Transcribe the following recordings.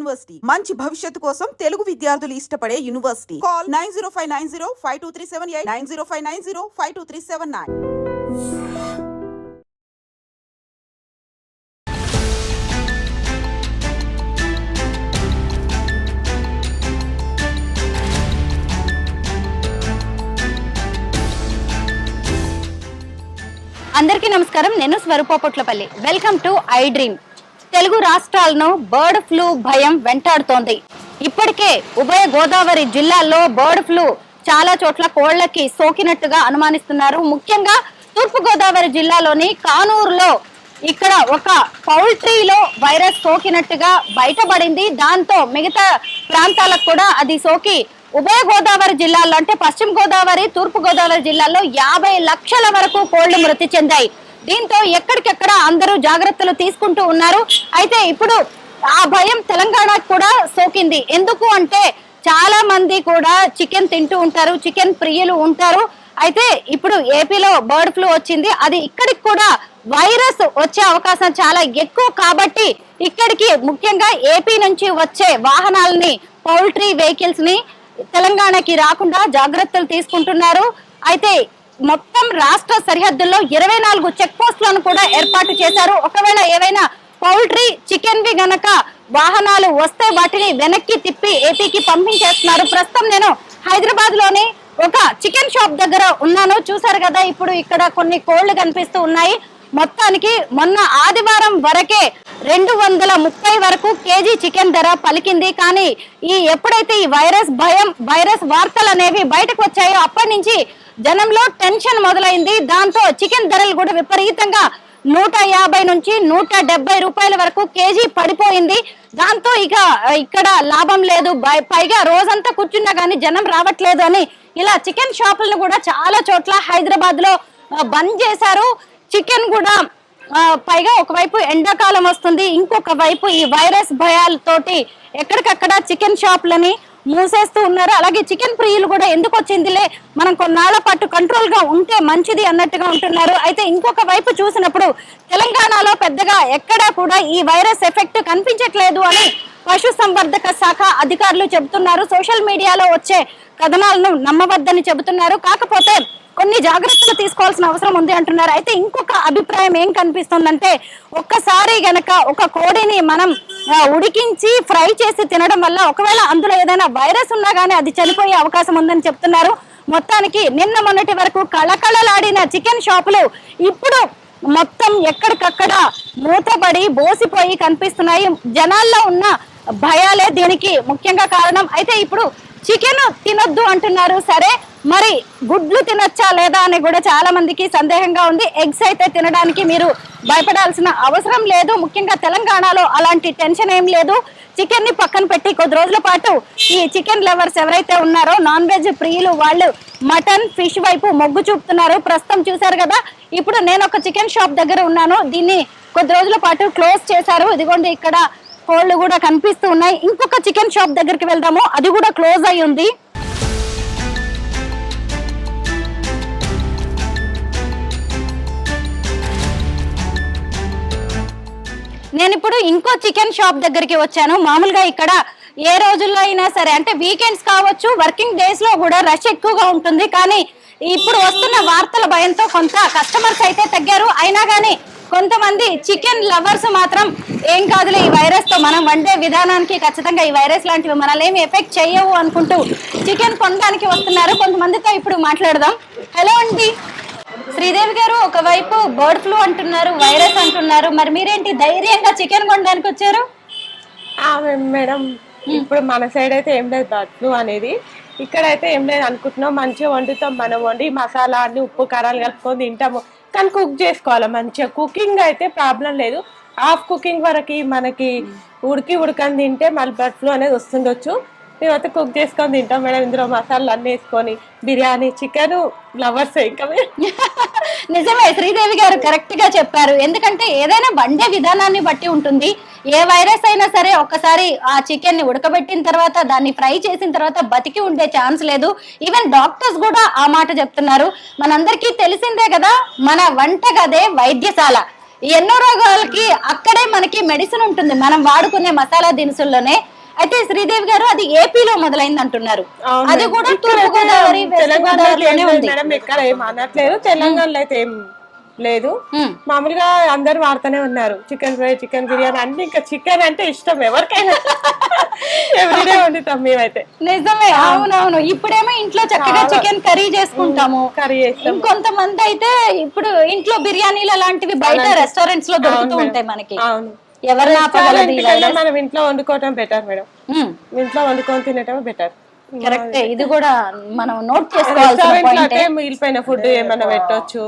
University. మంచి భవిష్యత్తు కోసం తెలుగు విద్యార్థులు ఇష్టపడే university. Call nine zero five nine zero five two three seven eight nine zero five nine zero five two three seven nine. అందరికీ నమస్కారం. నేను Swaroopa Potlapalli. Welcome to I dream Telugu రాష్ట్రాలను bird flu భయం వెంటాడుతోంది. ఇప్పటికే ఉభయ గోదావరి జిల్లాల్లో bird flu చాలా చోట్ల కోళ్ళకి సోకినట్టుగా అనుమానిస్తున్నారు. ముఖ్యంగా తూర్పు గోదావరి జిల్లాలోని కానూరులో ఇక్కడ ఒక పౌల్ట్రీలో వైరస్ సోకినట్టుగా బయటపడింది. దాంతో మిగతా ప్రాంతాలకు కూడా అది సోకి ఉభయ గోదావరి జిల్లాల్లో అంటే పశ్చిమ గోదావరి తూర్పు గోదావరి జిల్లాల్లో యాభై లక్షల వరకు కోళ్ళు మృతి చెందాయి. దీంతో ఎక్కడికెక్కడ అందరూ జాగ్రత్తలు తీసుకుంటూ ఉన్నారు. అయితే ఇప్పుడు ఆ భయం తెలంగాణకు కూడా సోకింది. ఎందుకు అంటే చాలా మంది కూడా చికెన్ తింటూ ఉంటారు చికెన్ ప్రియులు ఉంటారు. అయితే ఇప్పుడు ఏపీలో బర్డ్ ఫ్లూ వచ్చింది. అది ఇక్కడికి కూడా వైరస్ వచ్చే అవకాశం చాలా ఎక్కువ కాబట్టి ఇక్కడికి ముఖ్యంగా ఏపీ నుంచి వచ్చే వాహనాలని పౌల్ట్రీ వెహికల్స్ని తెలంగాణకి రాకుండా జాగ్రత్తలు తీసుకుంటున్నారు. అయితే మొత్తం రాష్ట్ర సరిహద్దుల్లో ఇరవై నాలుగు చెక్ పోస్టులను కూడా ఏర్పాటు చేశారు. ఒకవేళ ఏవైనా పౌల్ట్రీ చికెన్ వి గనక వాహనాలు వస్తే వాటిని వెనక్కి తిప్పి ఏపీకి పంపించేస్తున్నారు. ప్రస్తుతం నేను హైదరాబాద్లోని ఒక చికెన్ షాప్ దగ్గర ఉన్నాను. చూసారు కదా ఇప్పుడు ఇక్కడ కొన్ని కోళ్ళు కనిపిస్తూ ఉన్నాయి. మొత్తానికి మొన్న ఆదివారం వరకే రెండు వందల ముప్పై వరకు కేజీ చికెన్ ధర పలికింది. కానీ ఈ ఎప్పుడైతే ఈ వైరస్ భయం వైరస్ వార్తలు అనేవి బయటకు వచ్చాయో అప్పటి నుంచి జనంలో టెన్షన్ మొదలైంది. దాంతో చికెన్ ధరలు కూడా విపరీతంగా నూట యాభై నుంచి నూట డెబ్బై రూపాయల వరకు కేజీ పడిపోయింది. దాంతో ఇక ఇక్కడ లాభం లేదు. పైగా రోజంతా కూర్చున్నా కానీ జనం రావట్లేదు అని ఇలా చికెన్ షాపులను కూడా చాలా చోట్ల హైదరాబాద్లో బంద్ చేశారు. చికెన్ కూడా పైగా ఒకవైపు ఎండాకాలం వస్తుంది ఇంకొక వైపు ఈ వైరస్ భయాలతోటి ఎక్కడికక్కడ చికెన్ షాప్లని మూసేస్తూ ఉన్నారు. అలాగే చికెన్ ప్రియులు కూడా ఎందుకు వచ్చిందిలే? మనం కొన్నాళ్ళ పాటు కంట్రోల్గా ఉంటే మంచిది అన్నట్టుగా ఉంటున్నారు. అయితే ఇంకొక వైపు చూసినప్పుడు తెలంగాణలో పెద్దగా ఎక్కడా కూడా ఈ వైరస్ ఎఫెక్ట్ కనిపించట్లేదు అని పశు సంవర్ధక శాఖ అధికారులు చెబుతున్నారు. సోషల్ మీడియాలో వచ్చే కథనాలను నమ్మవద్దని చెబుతున్నారు. కాకపోతే కొన్ని జాగ్రత్తలు తీసుకోవాల్సిన అవసరం ఉంది అంటున్నారు. అయితే ఇంకొక అభిప్రాయం ఏం కనిపిస్తుందంటే ఒక్కసారి గనక ఒక కోడిని మనం ఉడికించి ఫ్రై చేసి తినడం వల్ల ఒకవేళ అందులో ఏదైనా వైరస్ ఉన్నా కానీ అది చనిపోయే అవకాశం ఉందని చెప్తున్నారు. మొత్తానికి నిన్న మొన్నటి వరకు కళకళలాడిన చికెన్ షాపులు ఇప్పుడు మొత్తం ఎక్కడికక్కడ మూతబడి బోసిపోయి కనిపిస్తున్నాయి. జనాల్లో ఉన్న భయాలే దీనికి ముఖ్యంగా కారణం. అయితే ఇప్పుడు చికెన్ తినొద్దు అంటున్నారు. సరే మరి గుడ్లు తినొచ్చా లేదా అని కూడా చాలా మందికి సందేహంగా ఉంది. ఎగ్స్ అయితే తినడానికి మీరు భయపడాల్సిన అవసరం లేదు. ముఖ్యంగా తెలంగాణలో అలాంటి టెన్షన్ ఏం లేదు. చికెన్ని పక్కన పెట్టి కొద్ది రోజుల పాటు ఈ చికెన్ లవర్స్ ఎవరైతే ఉన్నారో నాన్ వెజ్ ప్రియులు వాళ్ళు మటన్ ఫిష్ వైపు మొగ్గు చూపుతున్నారు. ప్రస్తుతం చూశారు కదా ఇప్పుడు నేను ఒక చికెన్ షాప్ దగ్గర ఉన్నాను. దీన్ని కొద్ది రోజుల పాటు క్లోజ్ చేశారు. ఇదిగోండి ఇక్కడ కోళ్ళు కూడా కనిపిస్తూ ఉన్నాయి. ఇంకొక చికెన్ షాప్ దగ్గరికి వెళ్దాము. అది కూడా క్లోజ్ అయి ఉంది నేను ఇప్పుడు ఇంకో చికెన్ షాప్ దగ్గరికి వచ్చాను. మామూలుగా ఇక్కడ ఏ రోజుల్లో అయినా సరే అంటే వీకెండ్స్ కావచ్చు వర్కింగ్ డేస్లో కూడా రష్ ఎక్కువగా ఉంటుంది. కానీ ఇప్పుడు వస్తున్న వార్తల భయంతో కొంత కస్టమర్స్ అయితే తగ్గారు. అయినా కానీ కొంతమంది చికెన్ లవర్స్ మాత్రం ఏం కాదులే ఈ వైరస్తో మనం వండే విధానానికి ఖచ్చితంగా ఈ వైరస్ లాంటివి మనల్ని ఏమి ఎఫెక్ట్ చేయవు అనుకుంటూ చికెన్ కొనడానికి వస్తున్నారు. కొంతమందితో ఇప్పుడు మాట్లాడదాం. హలో అండి. శ్రీదేవి గారు ఒకవైపు బర్డ్ ఫ్లూ అంటున్నారు వైరస్ అంటున్నారు. మరి మీరేంటి ధైర్యంగా చికెన్ కొనడానికి వచ్చారు? మేడం ఇప్పుడు మన సైడ్ అయితే ఏం లేదు బర్డ్ ఫ్లూ అనేది. ఇక్కడైతే ఏం లేదు అనుకుంటున్నాం. మంచిగా వండుతాం మనం వండి మసాలా అన్ని ఉప్పు కారాలు కలుపుకొని తింటాము. కానీ కుక్ చేసుకోవాలి మంచిగా? కుకింగ్ అయితే ప్రాబ్లం లేదు. హాఫ్ కుకింగ్ వరకు మనకి ఉడికి ఉడకని తింటే మళ్ళీ బర్డ్ ఫ్లూ అనేది వస్తుండొచ్చు. మేమైతే కుక్ చేసుకొని తింటాం మేడం. ఇందులో మసాలాలు అన్నీ వేసుకొని బిర్యానీ చికెన్ లవర్స్ ఇంకా నిజమే శ్రీదేవి గారు కరెక్ట్గా చెప్పారు. ఎందుకంటే ఏదైనా వండే విధానాన్ని బట్టి ఉంటుంది. ఏ వైరస్ అయినా సరే ఒక్కసారి ఆ చికెన్ని ఉడకబెట్టిన తర్వాత దాన్ని ఫ్రై చేసిన తర్వాత బతికి ఉండే ఛాన్స్ లేదు. ఈవెన్ డాక్టర్స్ కూడా ఆ మాట చెప్తున్నారు. మనందరికీ తెలిసిందే కదా మన వంటగదే వైద్యశాల. ఎన్నో రోగాలకి అక్కడే మనకి మెడిసిన్ ఉంటుంది. మనం వాడుకునే మసాలా దినుసుల్లోనే. అయితే శ్రీదేవి గారు అది ఏపీలో మొదలైంది అంటున్నారు అది. కూడా ఇక్కడైతే తూర్పు గోదావరి వెస్ట్ తెలంగాణలో అయితే ఏం గోదావరిలోనే లేదు ఉంది. మేడం ఎక్కడ ఏం అనట్లేదు. తెలంగాణలో అయితే ఏం లేదు. మామూలుగా అందరు వాడుతూనే ఉన్నారు. చికెన్ ఫ్రై చికెన్ బిర్యానీ అన్ని ఇంకా చికెన్ అంటే ఇష్టం ఎవరికైనా. ఎవ్రీడే వండుతాం మేమైతే. నిజమే అవునవును. ఇప్పుడేమో ఇంట్లో చక్కగా చికెన్ కర్రీ చేసుకుంటాము. కర్రీ చేస్తాం. ఇంకొంతమంది అయితే ఇప్పుడు ఇంట్లో బిర్యానీలు అలాంటివి బయట రెస్టారెంట్స్లో దొరుకుతూ ఉంటాయి మనకి. అవును. ఎవరిని ఆపగలదు ఈ మనం ఇంట్లో వండుకోవటం బెటర్ మేడం ఇంట్లో వండుకొని తినటం బెటర్ కరెక్టే. ఇది కూడా మనం నోట్ చేసుకోవాల్సిన రెస్టారెంట్లో పాయింట్ అయితే మిగిలిపోయిన ఫుడ్ ఏమైనా పెట్టొచ్చు.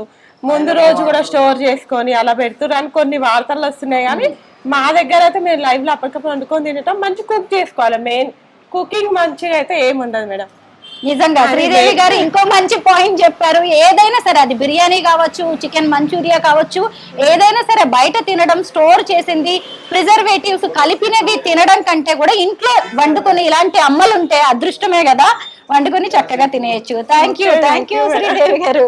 ముందు రోజు కూడా స్టోర్ చేసుకొని అలా పెడుతున్నారు అని కొన్ని వార్తలు వస్తున్నాయి కానీ మా దగ్గర అయితే మీరు లైవ్లో అప్పటికప్పుడు వండుకొని తినటం మంచి కుక్ చేసుకోవాలి. మెయిన్ కుకింగ్ మంచిగా అయితే ఏమి ఉండదు మేడం నిజంగా శ్రీదేవి గారు ఇంకో మంచి పాయింట్ చెప్పారు. ఏదైనా సరే అది బిర్యానీ కావచ్చు చికెన్ మంచూరియా కావచ్చు ఏదైనా సరే బయట తినడం స్టోర్ చేసింది ప్రిజర్వేటివ్స్ కలిపినవి తినడం కంటే కూడా ఇంట్లో వండుకొని ఇలాంటి అమ్మలు ఉంటే అదృష్టమే కదా. వండుకొని చక్కగా తినేయచ్చు. Thank you thank you Sridevi garu.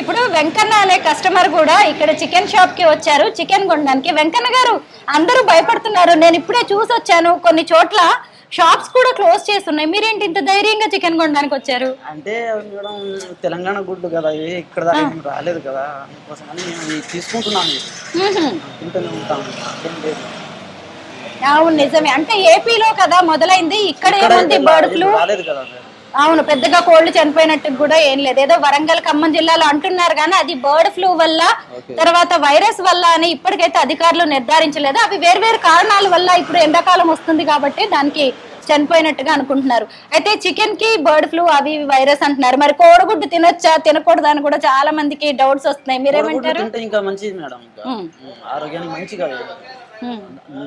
ఇప్పుడు వెంకన్న అనే కస్టమర్ కూడా ఇక్కడ చికెన్ షాప్కి వచ్చారు. చికెన్ కొనడానికి వెంకన్న గారు అందరూ భయపడుతున్నారు. నేను ఇప్పుడే చూసి వచ్చాను కొన్ని చోట్ల. షాప్స్ కూడా క్లోజ్ చేస్తున్నాయి. మీరేంటి ఇంత ధైర్యంగా చికెన్ కొనడానికి వచ్చారు? అంటే మేడం తెలంగాణ గుడ్డు కదా ఇవి ఇక్కడ దాకా ఏం రాలేదు కదా అందుకోసం అని మేము ఇవి తీసుకుంటున్నాము. ఇవి. మ్మ్హ్మ్. తింటూనే ఉంటాము ఏం లేదు. అవును నిజమే. అంటే ఏపీలో కదా మొదలైంది. ఇక్కడ ఏముంది బర్డ్ ఫ్లూ రాలేదు కదా అవును పెద్దగా కోళ్ళు చనిపోయినట్టు కూడా ఏం లేదు. ఏదో వరంగల్ ఖమ్మం జిల్లాలో అంటున్నారు కానీ అది బర్డ్ ఫ్లూ వల్ల తర్వాత వైరస్ వల్ల అని ఇప్పటికైతే అధికారులు నిర్ధారించలేదు. అవి వేర్వేరు కారణాల వల్ల ఇప్పుడు ఎండాకాలం వస్తుంది కాబట్టి దానికి చనిపోయినట్టుగా అనుకుంటున్నారు. అయితే చికెన్కి బర్డ్ ఫ్లూ అవి వైరస్ అంటున్నారు. మరి కోడిగుడ్డు తినొచ్చా? తినకూడదు అని కూడా చాలా మందికి డౌట్స్ వస్తున్నాయి. మీరేమంటారు? ఇంకా మంచిది మేడం ఆరోగ్యానికి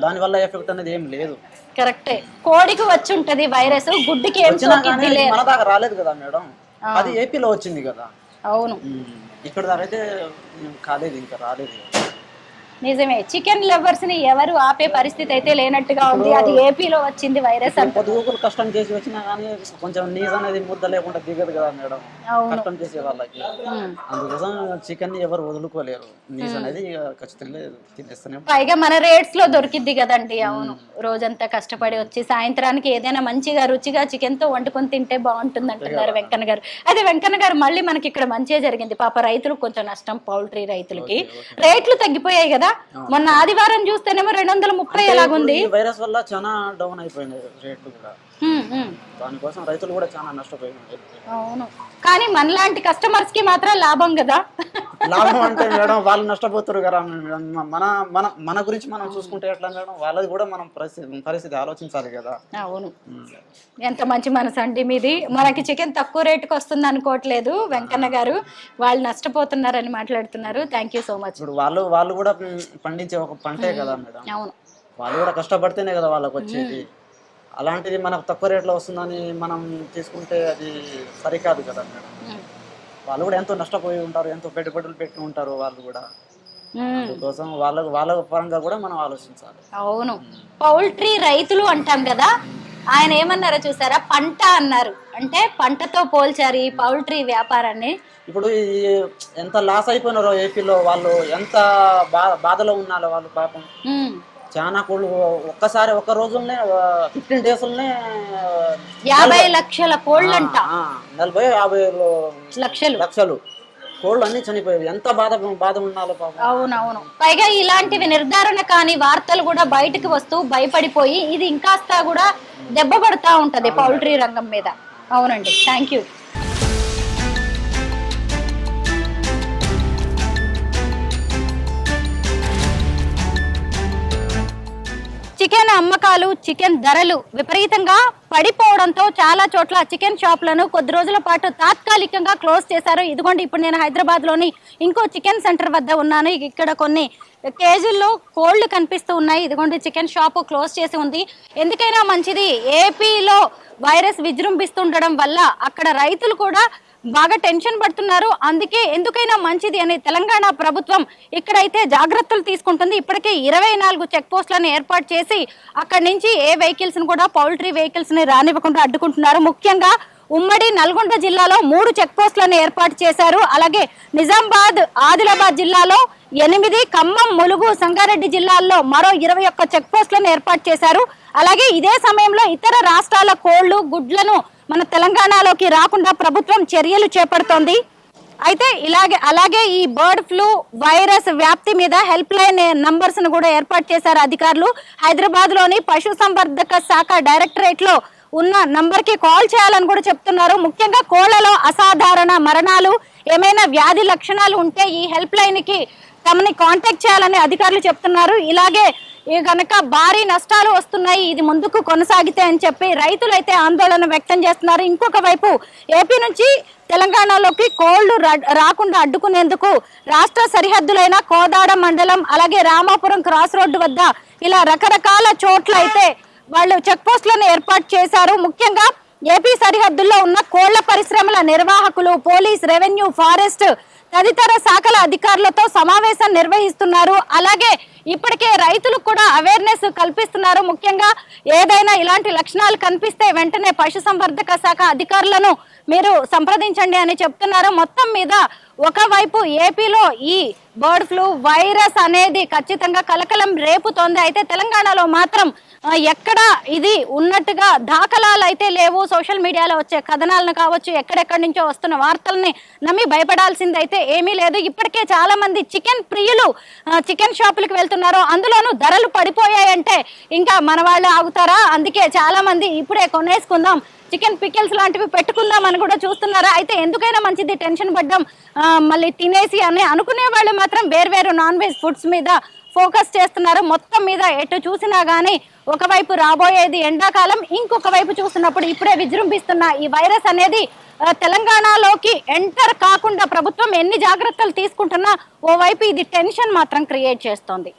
దాని వల్ల ఎఫెక్ట్ అనేది ఏం లేదు. కరెక్టే. కోడికి వచ్చి ఉంటది వైరస్ గుడ్డుకి ఏం మన దాకా రాలేదు కదా మేడం. అది ఏపీలో వచ్చింది కదా. అవును. ఇక్కడ దాకా అయితే కాలేదు ఇంకా రాలేదు. నిజమే. చికెన్ లవర్స్ని ఎవరు ఆపే పరిస్థితి అయితే లేనట్టుగా ఉంది. అది ఏపీలో వచ్చింది వైరస్ అంట. పొద్దుగూకులు కష్టం చేసి వచ్చినా కానీ కొంచెం అనేది ముద్ద లేకుండా దిగదు కదా మేడం. కష్టం చేసే వాళ్ళకి. అందుకోసం చికెన్ ఎవరు వదులుకోలేరు. నీజ్ అనేది ఖచ్చితంగా తినేస్తూనే. పైగా మన రేట్స్లో దొరికిద్ది కదండి. అవును. రోజంతా కష్టపడి వచ్చి సాయంత్రానికి ఏదైనా మంచిగా రుచిగా చికెన్తో వండుకొని తింటే బాగుంటుంది అంటున్నారు వెంకన్న గారు. అదే వెంకన్న గారు మళ్ళీ మనకి ఇక్కడ మంచిగా జరిగింది. పాప రైతులకు కొంచెం నష్టం పౌల్ట్రీ రైతులకి. రేట్లు తగ్గిపోయాయి కదా మొన్న ఆదివారం చూస్తేనేమో రెండు వందల ముప్పై ఎలాగుంది? వైరస్ వల్ల చాలా డౌన్ అయిపోయినాయి రేట్లు కూడా. దానికోసం రైతులు కూడా చాలా నష్టపోయినారు. అవును. కానీ మనలాంటి కస్టమర్స్కి మాత్రం లాభం కదా. లాభం అంటే మేడం వాళ్ళు నష్టపోతారు కదా మన మన మన గురించి మనం చూసుకుంటే ఎట్లా మేడం? వాళ్ళది కూడా మనం పరిస్థితి పరిస్థితి ఆలోచించాలి కదా. అవును. ఎంత మంచి మనసు అండి మీది. మనకి చికెన్ తక్కువ రేటుకి వస్తుంది అనుకోవట్లేదు వెంకన్న గారు. వాళ్ళు నష్టపోతున్నారని మాట్లాడుతున్నారు. థ్యాంక్ యూ సో మచ్ ఇప్పుడు వాళ్ళు వాళ్ళు కూడా పండించే ఒక పంటే కదా మేడం. అవును. వాళ్ళు కూడా కష్టపడితేనే కదా వాళ్ళకి వచ్చేది. అలాంటిది మనకు తక్కువ రేట్లో వస్తుందని మనం తీసుకుంటే అది సరికాదు కదా మేడం. వాళ్ళు కూడా ఎంతో నష్టపోయి ఉంటారు ఎంతో పెట్టుబడులు పెట్టి ఉంటారు వాళ్ళు కూడా. అందుకోసం వాళ్ళ వాళ్ళ పరంగా కూడా మనం ఆలోచించాలి. అవును. పౌల్ట్రీ రైతులు అంటాం కదా ఆయన ఏమన్నారో చూసారా? పంట అన్నారు. అంటే పంటతో పోల్చారు ఈ పౌల్ట్రీ వ్యాపారాన్ని. ఇప్పుడు ఈ ఎంత లాస్ అయిపోయినారో ఏపీలో వాళ్ళు ఎంత బాధలో ఉన్నారో వాళ్ళు పాపం. చాలా కోళ్ళు ఒక్కసారి ఒక్క రోజులనే ఫిఫ్టీన్ డేస్లోనే యాభై లక్షల కోళ్ళంట. నలభై యాభై లక్షలు. లక్షలు. కోళ్ళు అన్ని చనిపోయాయి ఎంత బాధ బాధ పాపం. అవునవును. పైగా ఇలాంటివి నిర్ధారణ కాని వార్తలు కూడా బయటకు వస్తూ భయపడిపోయి ఇది ఇంకాస్త కూడా దెబ్బ పడతా ఉంటది పౌల్ట్రీ రంగం మీద. అవునండి. Thank you. చికెన్ అమ్మకాలు చికెన్ ధరలు విపరీతంగా పడిపోవడంతో చాలా చోట్ల చికెన్ షాప్లను కొద్ది రోజుల పాటు తాత్కాలికంగా క్లోజ్ చేశారు. ఇదిగోండి ఇప్పుడు నేను హైదరాబాద్లోని ఇంకో చికెన్ సెంటర్ వద్ద ఉన్నాను. ఇక్కడ కొన్ని కేజీల్లో కోళ్ళు కనిపిస్తూ ఉన్నాయి. ఇదిగోండి చికెన్ షాపు క్లోజ్ చేసి ఉంది. ఎందుకైనా మంచిది. ఏపీలో వైరస్ విజృంభిస్తుండడం వల్ల అక్కడ రైతులు కూడా బాగా టెన్షన్ పడుతున్నారు. అందుకే ఎందుకైనా మంచిది అని తెలంగాణ ప్రభుత్వం ఇక్కడైతే జాగ్రత్తలు తీసుకుంటుంది. ఇప్పటికే ఇరవై నాలుగు చెక్ పోస్టులను ఏర్పాటు చేసి అక్కడి నుంచి ఏ వెహికల్స్ని కూడా పౌల్ట్రీ వెహికల్స్ని రానివ్వకుండా అడ్డుకుంటున్నారు. ముఖ్యంగా ఉమ్మడి నల్గొండ జిల్లాలో మూడు చెక్ పోస్టులను ఏర్పాటు చేశారు. అలాగే నిజామాబాద్ ఆదిలాబాద్ జిల్లాలో ఎనిమిది ఖమ్మం ములుగు సంగారెడ్డి జిల్లాల్లో మరో ఇరవై ఒక్క చెక్ పోస్టులను ఏర్పాటు చేశారు. అలాగే ఇదే సమయంలో ఇతర రాష్ట్రాల కోళ్ళు గుడ్లను మన తెలంగాణలోకి రాకుండా ప్రభుత్వం చర్యలు చేపడుతోంది. అయితే ఇలాగే అలాగే ఈ బర్డ్ ఫ్లూ వైరస్ వ్యాప్తి మీద హెల్ప్ లైన్ నంబర్స్ను కూడా ఏర్పాటు చేశారు అధికారులు. హైదరాబాద్లోని పశు సంవర్ధక శాఖ డైరెక్టరేట్లో ఉన్న నంబర్కి కాల్ చేయాలని కూడా చెప్తున్నారు. ముఖ్యంగా కోళ్ళలో అసాధారణ మరణాలు ఏమైనా వ్యాధి లక్షణాలు ఉంటే ఈ హెల్ప్ లైన్కి తమని కాంటాక్ట్ చేయాలని అధికారులు చెప్తున్నారు. ఇలాగే ఈ కనుక భారీ నష్టాలు వస్తున్నాయి ఇది ముందుకు కొనసాగితే అని చెప్పి రైతులు అయితే ఆందోళన వ్యక్తం చేస్తున్నారు. ఇంకొక వైపు ఏపీ నుంచి తెలంగాణలోకి కోళ్ళు రాకుండా అడ్డుకునేందుకు రాష్ట్ర సరిహద్దులైన కోదాడ మండలం అలాగే రామాపురం క్రాస్ రోడ్డు వద్ద ఇలా రకరకాల చోట్ల అయితే వాళ్ళు చెక్ పోస్టులను ఏర్పాటు చేశారు. ముఖ్యంగా ఏపీ సరిహద్దుల్లో ఉన్న కోళ్ళ పరిశ్రమల నిర్వాహకులు పోలీస్ రెవెన్యూ ఫారెస్ట్ తదితర శాఖల అధికారులతో సమావేశం నిర్వహిస్తున్నారు. అలాగే ఇప్పటికే రైతులకు కూడా అవేర్నెస్ కల్పిస్తున్నారు. ముఖ్యంగా ఏదైనా ఇలాంటి లక్షణాలు కనిపిస్తే వెంటనే పశుసంవర్ధక శాఖ అధికారులను మీరు సంప్రదించండి అని చెప్తున్నారు. మొత్తం మీద ఒకవైపు ఏపీలో ఈ బర్డ్ ఫ్లూ వైరస్ అనేది ఖచ్చితంగా కలకలం రేపుతోంది. అయితే తెలంగాణలో మాత్రం ఎక్కడ ఇది ఉన్నట్టుగా దాఖలాలు అయితే లేవు. సోషల్ మీడియాలో వచ్చే కథనాలను కావచ్చు ఎక్కడెక్కడి నుంచో వస్తున్న వార్తల్ని నమ్మి భయపడాల్సిందైతే ఏమీ లేదు. ఇప్పటికే చాలా మంది చికెన్ ప్రియులు చికెన్ షాపులకు వెళ్తున్నారు. అందులోనూ ధరలు పడిపోయాయంటే ఇంకా మన వాళ్ళు ఆగుతారా? అందుకే చాలా మంది ఇప్పుడే కొనేసుకుందాం. చికెన్ పికిల్స్ లాంటివి పెట్టుకుందాం అని కూడా చూస్తున్నారా? అయితే ఎందుకైనా మంచిది టెన్షన్ పడ్డాం మళ్ళీ తినేసి అని అనుకునే వాళ్ళు మాత్రం వేర్వేరు నాన్ వెజ్ ఫుడ్స్ మీద ఫోకస్ చేస్తున్నారు. మొత్తం మీద ఎటు చూసినా కానీ ఒకవైపు రాబోయేది ఎండాకాలం ఇంకొక వైపు చూస్తున్నప్పుడు ఇప్పుడే విజృంభిస్తున్న ఈ వైరస్ అనేది తెలంగాణలోకి ఎంటర్ కాకుండా ప్రభుత్వం ఎన్ని జాగ్రత్తలు తీసుకుంటున్నా ఓవైపు ఇది టెన్షన్ మాత్రం క్రియేట్ చేస్తోంది.